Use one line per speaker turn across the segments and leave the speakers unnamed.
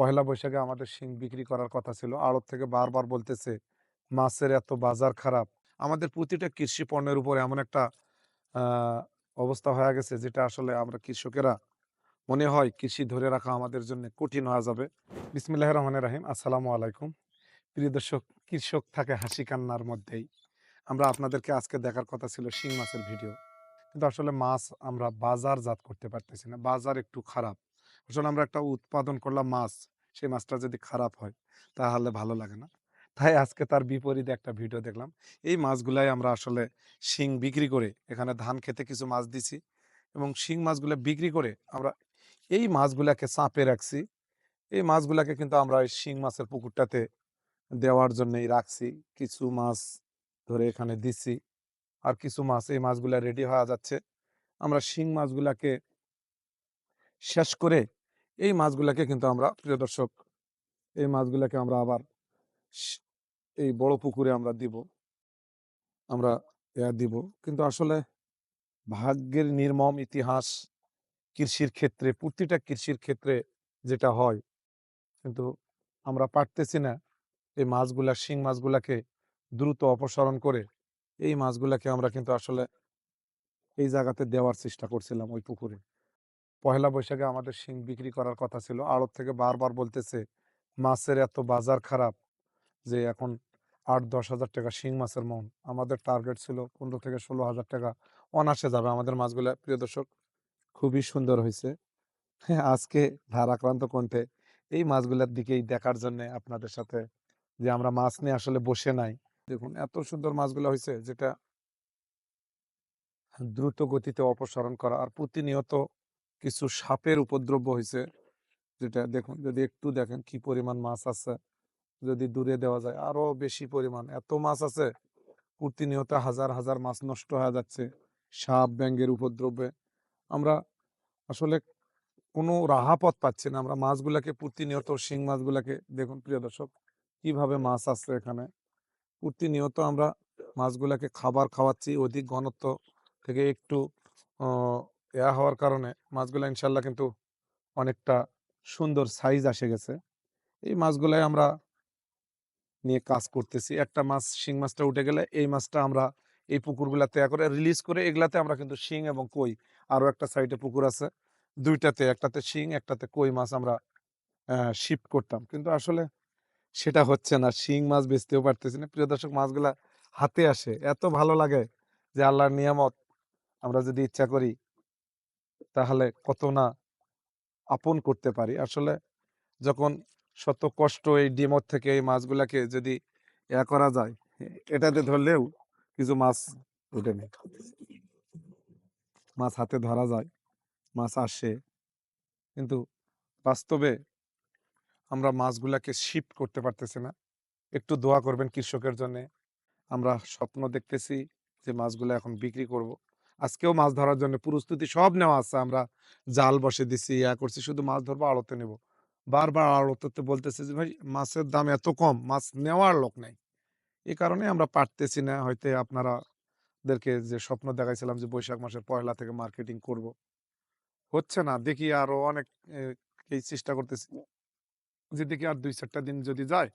পহেলা বৈশাখে আমাদের শিং বিক্রি করার কথা ছিল। আড়ত থেকে বারবার বলতেছে, মাছের এত বাজার খারাপ। আমাদের প্রতিটা কৃষি পণ্যের উপর এমন একটা অবস্থা হয়ে গেছে যেটা আসলে আমরা কৃষকেরা মনে হয় কৃষি ধরে রাখা আমাদের জন্য কঠিন হয়ে যাবে। বিসমিল্লাহ রহমান রাহিম। আসসালামু আলাইকুম। প্রিয় দর্শক, কৃষক থাকে হাসি কান্নার মধ্যেই। আমরা আপনাদেরকে আজকে দেখার কথা ছিল শিং মাছের ভিডিও। কিন্তু আসলে মাছ আমরা বাজারজাত করতে পারতেছি না। বাজার একটু খারাপ। আসলে আমরা একটা উৎপাদন করলাম মাছ, সেই মাছটা যদি খারাপ হয়, তাহলে ভালো লাগে না। তাই আজকে তার বিপরীতে একটা ভিডিও দেখলাম। এই মাছগুলাই আমরা আসলে শিং বিক্রি করে এখানে ধান খেতে কিছু মাছ দিছি এবং শিং মাছগুলো বিক্রি করে আমরা এই মাছগুলাকে চাপে রাখছি। এই মাছগুলাকে কিন্তু আমরা ওই শিং মাছের পুকুরটাতে দেওয়ার জন্যই রাখছি। কিছু মাছ ধরে এখানে দিছি আর কিছু মাছ এই মাছগুলা রেডি হয়ে যাচ্ছে। আমরা শিং মাছগুলাকে শেষ করে এই মাছগুলাকে কিন্তু আমরা, প্রিয় দর্শক, এই মাছগুলাকে আমরা আবার এই বড় পুকুরে আমরা দিব। আমরা ইয়া দিব। কিন্তু আসলে ভাগ্যের নির্মম ইতিহাস কৃষির ক্ষেত্রে, প্রতিটা কৃষির ক্ষেত্রে যেটা হয়, কিন্তু আমরা পারতেছি না এই মাছগুলা, শিং মাছগুলাকে দ্রুত অপসারণ করে, এই মাছগুলাকে আমরা কিন্তু আসলে এই জায়গাতে দেওয়ার চেষ্টা করছিলাম ওই পুকুরে। পহেলা বৈশাখে আমাদের শিং বিক্রি করার কথা ছিল। আড়ত থেকে বারবার বলতেছে, মাছের এত বাজার খারাপ যে এখন আট, দশ হাজার টাকা শিং মাছের মন। আমাদের টার্গেট ছিল পনেরো থেকে ষোলো হাজার টাকা। অনাসে যাবে। আমাদের মাছগুলা, প্রিয় দর্শক, খুবই সুন্দর হয়েছে। হ্যাঁ আজকে ধারাক্রান্ত কণ্ঠে এই মাছগুলোর দিকেই দেখার জন্য আপনাদের সাথে যে আমরা মাছ নিয়ে আসলে বসে নাই। দেখুন, এত সুন্দর মাছগুলো হয়েছে যেটা দ্রুত গতিতে অপসারণ করা আর প্রতিনিয়ত কিছু সাপের উপদ্রব হয়েছে যেটা দেখুন, যদি একটু দেখেন কি পরিমাণ মাছ আছে, যদি দূরে দেওয়া যায় আরও বেশি পরিমাণ। এত মাছ আছে, প্রতিনিয়ত হাজার হাজার মাছ নষ্ট হয়ে যাচ্ছে সাপ, ব্যাঙের উপদ্রবে। আমরা আসলে কোনো রাহাপথ পাচ্ছি না। আমরা মাছগুলাকে প্রতিনিয়ত, শিং মাছগুলাকে, দেখুন প্রিয় দর্শক, কীভাবে মাছ আসছে এখানে? প্রতিনিয়ত আমরা মাছগুলাকে খাবার খাওয়াচ্ছি, অধিক ঘনত্ব থেকে একটু ইয়া হওয়ার কারণে মাছগুলো ইনশাল্লাহ কিন্তু অনেকটা সুন্দর সাইজ আসে গেছে। এই মাছগুলাই আমরা নিয়ে কাজ করতেছি। একটা মাছ, শিং মাছটা উঠে গেলে এই মাছটা আমরা এই পুকুরগুলাতে করে রিলিজ করে এগুলাতে আমরা কিন্তু শিং এবং কই আরও একটা সাইডে পুকুর আছে। দুইটাতে, একটাতে শিং, একটাতে কই মাছ আমরা শিফট করতাম। কিন্তু আসলে সেটা হচ্ছে না। শিং মাছ বেচতেও পারতেছি না। প্রিয় দর্শক, মাছগুলা হাতে আসে। এত ভালো লাগে যে আল্লাহর নিয়ামত আমরা যদি ইচ্ছা করি তাহলে কত না আপন করতে পারি। আসলে যখন শত কষ্ট এই ডিমর থেকে এই মাছগুলাকে যদি ইয়া করা যায় এটাতে ধরলেও কিছু মাছ উঠে নেই মাছ হাতে ধরা যায়, মাছ আসে। কিন্তু বাস্তবে আমরা মাছগুলাকে শিফট করতে পারতেছি না। একটু দোয়া করবেন কৃষকের জন্য। আমরা স্বপ্ন দেখতেছি যে মাছগুলো এখন বিক্রি করব। আজকেও মাছ ধরার জন্য প্রস্তুতি সব নেওয়া আছে। আমরা জাল বসে দিছি, ইয়া করছি, শুধু মাছ ধরবো, আড়তে নেব। বারবার আড়তে বলতেছে যে, ভাই, মাছের দাম এত কম, মাছ নেওয়ার লোক নেই। এ কারণে আমরা পারতেছি না। হয়তো আপনারা দেরকে যে স্বপ্ন দেখাইছিলাম যে, বৈশাখ মাসের পয়লা থেকে মার্কেটিং করব। হচ্ছে না। দেখি আরও অনেক এই চেষ্টা করতেছি। যে দেখি আর দুই চারটা দিন যদি যায়,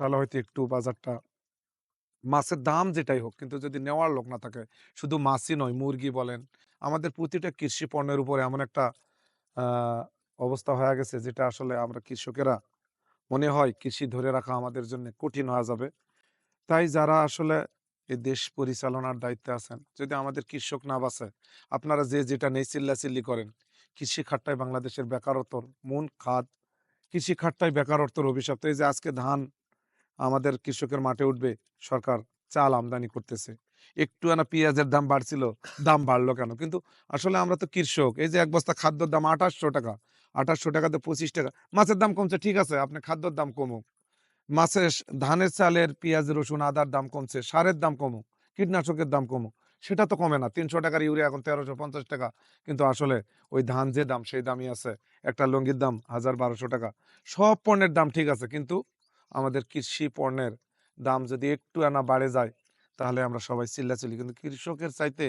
তাহলে হয়তো একটু বাজারটা মাছের দাম যেটাই হোক, কিন্তু যদি নেওয়ার লোক না থাকে, শুধু মাছই নয়, মুরগি বলেন, আমাদের প্রতিটা কৃষি পণ্যের উপরে এমন একটা অবস্থা হয়ে গেছে, যেটা আসলে আমরা কৃষকেরা মনে হয় কৃষি ধরে রাখা আমাদের জন্য কঠিন হয়ে যাবে। তাই যারা আসলে এই দেশ পরিচালনার দায়িত্বে আছেন, যদি আমাদের কৃষক না বাঁচে, আপনারা যে যেটা নেই চিল্লাচিল্লি করেন, কৃষি খাটটাই বাংলাদেশের বেকারত্বর, মূল খাত কৃষি খাটটাই বেকারত্বর অভিশাপ এই যে আজকে ধান আমাদের কৃষকের মাঠে উঠবে, সরকার চাল আমদানি করতেছে। একটু আনা পেঁয়াজের দাম বাড়ছিল, দাম বাড়লো কেন? কিন্তু আসলে আমরা তো কৃষক, এই যে এক বস্তা খাদ্যর দাম আঠাশশো টাকা, আঠাশশো টাকাতে পঁচিশ টাকা, মাছের দাম কমছে, ঠিক আছে, আপনি খাদ্যর দাম কমুক। মাছের ধানের চালের পেঁয়াজ, রসুন, আদার দাম কমছে, সারের দাম কমুক, কীটনাশকের দাম কমুক, সেটা তো কমে না, তিনশো টাকার ইউরিয়া এখন তেরোশো পঞ্চাশ টাকা, কিন্তু আসলে ওই ধান যে দাম, সেই দামই আছে, একটা লঙ্গির দাম হাজার বারোশো টাকা, সব পণ্যের দাম ঠিক আছে, কিন্তু আমাদের কৃষি পণ্যের দাম যদি একটু আনা বাড়ে যায় তাহলে আমরা সবাই চিল্লাচিল্লি কিন্তু কৃষকের চাইতে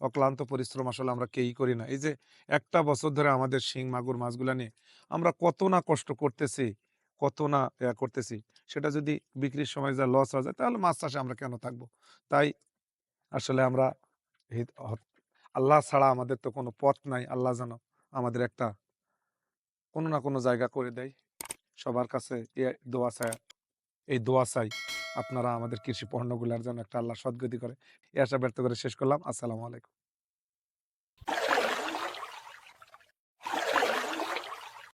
অক্লান্ত পরিশ্রম আসলে আমরা কেউই করি না। এই যে একটা বছর ধরে আমাদের শিং, মাগুর মাছগুলা নিয়ে আমরা কত না কষ্ট করতেছি, কত না করতেছি। সেটা যদি বিক্রির সময় যা লস হয়ে যায় তাহলে মাছ চাষে আমরা কেন থাকব? তাই আসলে আমরা আল্লাহ ছাড়া আমাদের তো কোনো পথ নাই। আল্লাহ যেন আমাদের একটা কোনো না কোনো জায়গা করে দেয়। সবার কাছে দোয়া চায় এই দোয়া চাই আপনারা আমাদের কৃষি পণ্যগুলোর জন্য একটা আল্লাহ সদগতি করে। এ আশা ব্যর্থ করে শেষ করলাম। আসসালামু আলাইকুম।